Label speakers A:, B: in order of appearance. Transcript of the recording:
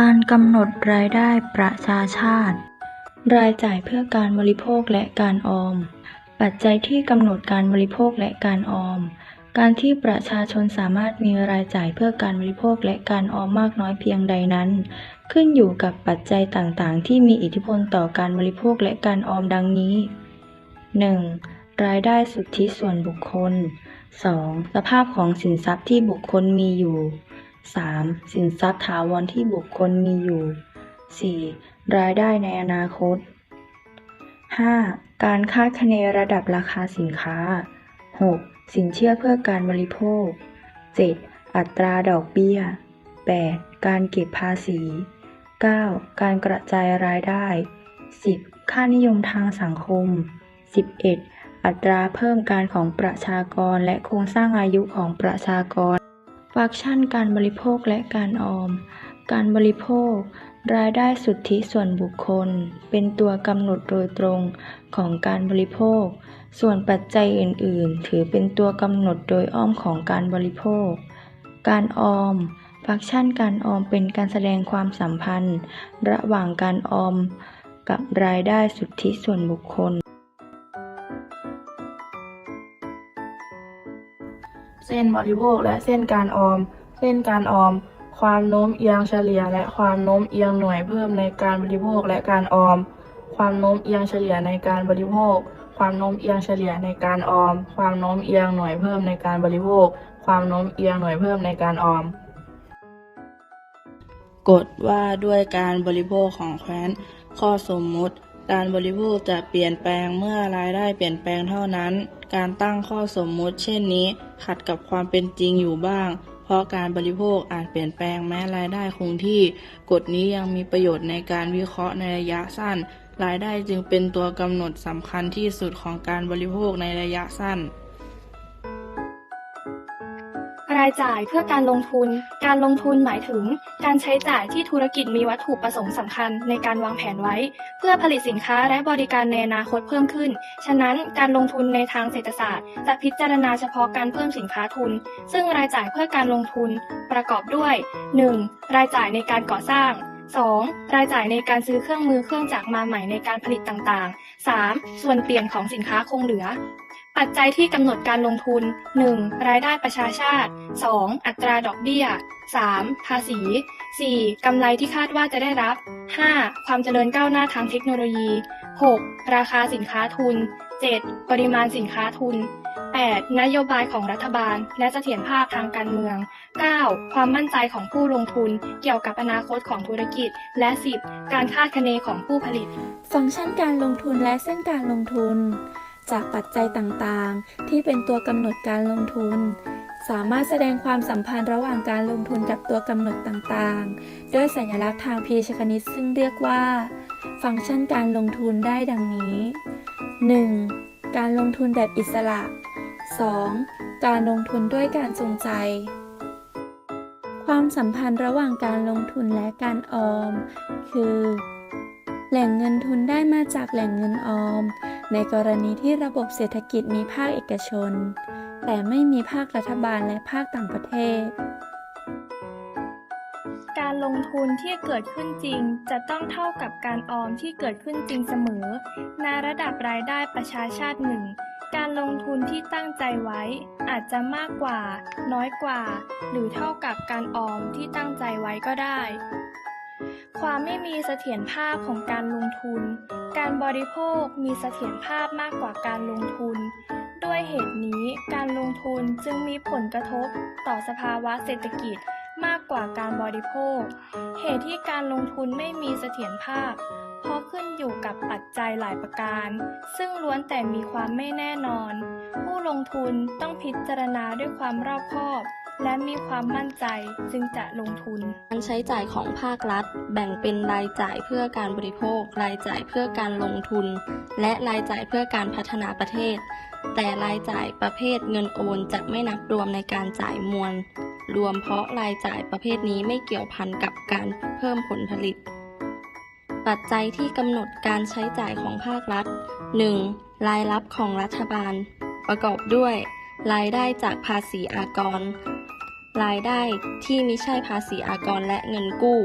A: การกำหนดรายได้ประชาชาติ รายจ่ายเพื่อการบริโภคและการออม ปัจจัยที่กำหนดการบริโภคและการออม การที่ประชาชนสามารถมีรายจ่ายเพื่อการบริโภคและการออมมากน้อยเพียงใดนั้น ขึ้นอยู่กับปัจจัยต่างๆ ที่มีอิทธิพลต่อการบริโภคและการออมดังนี้ 1. รายได้สุทธิส่วนบุคคล 2. สภาพของสินทรัพย์ที่บุคคลมีอยู่ 3. สินทรัพย์ถาวรที่บุคคลมีอยู่ 4. รายได้ในอนาคต 5. การคาดคะเนระดับราคาสินค้า 6. สินเชื่อเพื่อการบริโภค 7. อัตราดอกเบี้ย 8. การเก็บภาษี 9. การกระจายรายได้ 10. ค่านิยมทางสังคม 11. อัตราเพิ่มการของประชากรและโครงสร้างอายุของประชากร ฟังก์ชันการบริโภคและการออม การบริโภค รายได้สุทธิส่วนบุคคล เป็นตัวกำหนดโดยตรงของการบริโภค ส่วนปัจจัยอื่น ๆ ถือเป็นตัวกำหนดโดยอ้อมของการบริโภค การออม ฟังก์ชันการออมเป็นการแสดงความสัมพันธ์ ระหว่างการออม กับรายได้สุทธิส่วนบุคคล
B: เส้นบริโภคและเส้นการออม เส้นการออม ความโน้มเอียงเฉลี่ย และความโน้มเอียงหน่วยเพิ่มในการบริโภคและการออม ความโน้มเอียงเฉลี่ยในการบริโภค ความโน้มเอียงเฉลี่ยในการออม ความโน้มเอียงหน่วยเพิ่มในการบริโภค ความโน้มเอียงหน่วยเพิ่มในการออมกฎว่าด้วยการบริโภคของแคว้นข้อสมมุติ การบริโภคจะเปลี่ยนแปลงเมื่อรายได้เปลี่ยนแปลงเท่านั้น การตั้งข้อสมมุติเช่นนี้ ขัดกับความเป็นจริงอยู่บ้าง เพราะการบริโภคอาจเปลี่ยนแปลงแม้รายได้คงที่ กฎนี้ยังมีประโยชน์ในการวิเคราะห์ในระยะสั้น รายได้จึงเป็นตัวกำหนดสำคัญที่สุดของการบริโภคในระยะสั้นา
C: ยจ่ายเพื่อการลงทุน การลงทุนหมายถึง การใช้จ่ายที่ธุรกิจมีวัตถุประสงค์สำคัญในการวางแผนไว้ เพื่อผลิตสินค้าและบริการในอนาคตเพิ่มขึ้น ฉะนั้นการลงทุนในทางเศรษฐศาสตร์ จะพิจารณาเฉพาะการเพิ่มสินค้าทุน ซึ่งรายจ่ายเพื่อการลงทุนประกอบด้วย 1. รายจ่ายในการก่อสร้าง 2. รายจ่ายในการซื้อเครื่องมือเครื่องจักรมาใหม่ในการผลิตต่างๆ 3. ส่วนเปลี่ยนของสินค้าคงเหลือ ปัจจัยที่กำหนดการลงทุน 1. รายได้ประชาชาติ 2. อัตราดอกเบี้ย 3. ภาษี 4. กำไรที่คาดว่าจะได้รับ 5. ความเจริญก้าวหน้าทางเทคโนโลยี 6. ราคาสินค้าทุน 7. ปริมาณสินค้าทุน 8. นโยบายของรัฐบาล และเสถียรภาพทางการเมือง 9. ความมั่นใจของผู้ลงทุนเกี่ยวกับอนาคตของธุรกิจ และ 10. การคาดคะเนของผู้ผลิต
D: ฟังก์ชันการลงทุนและเส้นการลงทุน จากปัจจัยต่างๆ ที่เป็นตัวกำหนดการลงทุน สามารถแสดงความสัมพันธ์ระหว่างการลงทุนกับตัวกำหนดต่างๆ ด้วยสัญลักษณ์ทางพีชคณิตซึ่งเรียกว่า ฟังก์ชันการลงทุนได้ดังนี้ 1. การลงทุนแบบอิสระ 2. การลงทุนด้วยการจงใจ ความสัมพันธ์ระหว่างการลงทุนและการออม คือ แหล่งเงินทุนได้มาจากแหล่งเงินออม ในกรณีที่ระบบเศรษฐกิจมีภาคเอกชน แต่ไม่มีภาครัฐบาลและภาคต่างประเทศ
C: การลงทุนที่เกิดขึ้นจริงจะต้องเท่ากับการออมที่เกิดขึ้นจริงเสมอในระดับรายได้ประชาชาติหนึ่งการลงทุนที่ตั้งใจไว้ อาจจะมากกว่า น้อยกว่า หรือเท่ากับการออมที่ตั้งใจไว้ก็ได้ ความไม่มีเสถียรภาพของการลงทุน การบริโภคมีเสถียรภาพมากกว่าการลงทุน ด้วยเหตุนี้การลงทุนจึงมีผลกระทบต่อสภาวะเศรษฐกิจมากกว่าการบริโภค เหตุที่การลงทุนไม่มีเสถียรภาพ เพราะขึ้นอยู่กับปัจจัยหลายประการ ซึ่งล้วนแต่มีความไม่แน่นอน ผู้ลงทุนต้องพิจารณาด้วยความรอบคอบ และมีความมั่นใจจึงจะลงทุน
E: การใช้จ่ายของภาครัฐ แบ่งเป็นรายจ่ายเพื่อการบริโภค รายจ่ายเพื่อการลงทุน และรายจ่ายเพื่อการพัฒนาประเทศ แต่รายจ่ายประเภทเงินโอนจะไม่นับรวมในการจ่ายมวล รวมเพราะรายจ่ายประเภทนี้ไม่เกี่ยวพันกับการเพิ่มผลผลิต ปัจจัยที่กำหนดการใช้จ่ายของภาครัฐ 1. รายรับของรัฐบาล ประกอบด้วย รายได้จากภาษีอากร รายได้ที่ไม่ใช่ภาษีอากรและเงินกู้